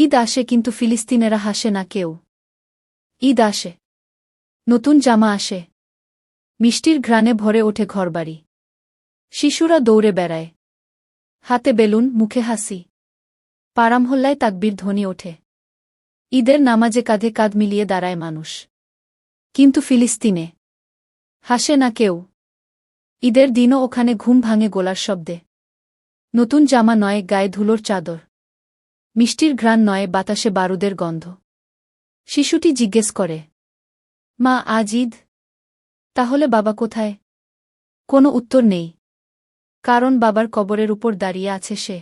ঈদ আসে কিন্তু ফিলিস্তিনেরা হাসে না কেউ। ঈদ আসে। নতুন জামা আসে। মিষ্টির ঘ্রাণে ভরে ওঠে ঘরবাড়ি। শিশুরা দৌড়ে বেড়ায়। হাতে বেলুন, মুখে হাসি। পারামহল্লায় তাকবির ধ্বনি ওঠে। ঈদের নামাজে কাঁধে কাঁধ মিলিয়ে দাঁড়ায় মানুষ। কিন্তু ফিলিস্তিনে হাসে না কেউ। ঈদের দিনও ওখানে ঘুম ভাঙে গোলার শব্দে। নতুন জামা নয়, গায়ে ধুলোর চাদর। মিষ্টির ঘ্রাণ নয়, বাতাসে বারুদের গন্ধ। শিশুটি জিজ্ঞেস করে, মা, আজ ঈদ? তাহলে বাবা কোথায়? কোনো উত্তর নেই, কারণ বাবার কবরের উপর দাঁড়িয়ে আছে সে।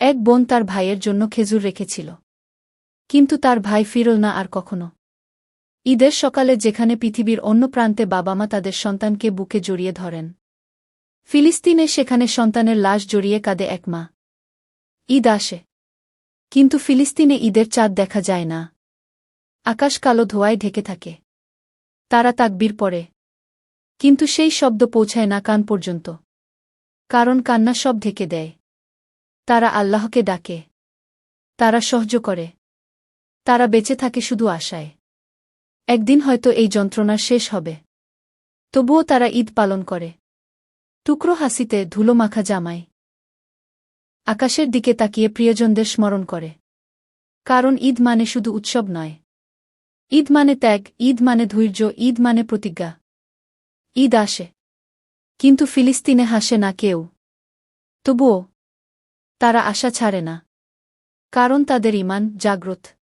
এক বোন তার ভাইয়ের জন্য খেজুর রেখেছিল, কিন্তু তার ভাই ফিরল না আর কখনো। ঈদের সকালে যেখানে পৃথিবীর অন্য প্রান্তে বাবা মা তাদের সন্তানকে বুকে জড়িয়ে ধরেন, ফিলিস্তিনে সেখানে সন্তানের লাশ জড়িয়ে কাঁদে এক মা। ঈদ আসে কিন্তু ফিলিস্তিনে ঈদের চাঁদ দেখা যায় না। আকাশ কালো ধোয়ায় ঢেকে থাকে। তারা তাকবির পড়ে। কিন্তু সেই শব্দ পৌঁছায় না কান পর্যন্ত। কারণ কান্না সব ঢেকে দেয়। তারা আল্লাহকে ডাকে। তারা সহ্য করে। তারা বেঁচে থাকে শুধু আশায়। একদিন হয়তো এই যন্ত্রণা শেষ হবে। তবুও তারা ঈদ পালন করে। টুকরো হাসিতে ধুলো মাখা জামায়। আকাশের দিকে তাকিয়ে প্রিয়জনদের স্মরণ করে। কারণ ঈদ মানে শুধু উৎসব নয়। ঈদ মানে ত্যাগ, ঈদ মানে ধৈর্য, ঈদ মানে প্রতিজ্ঞা। ঈদ আসে। কিন্তু ফিলিস্তিনে হাসে না কেউ। তবুও তারা আশা ছাড়ে না। কারণ তাদের ইমান জাগ্রত।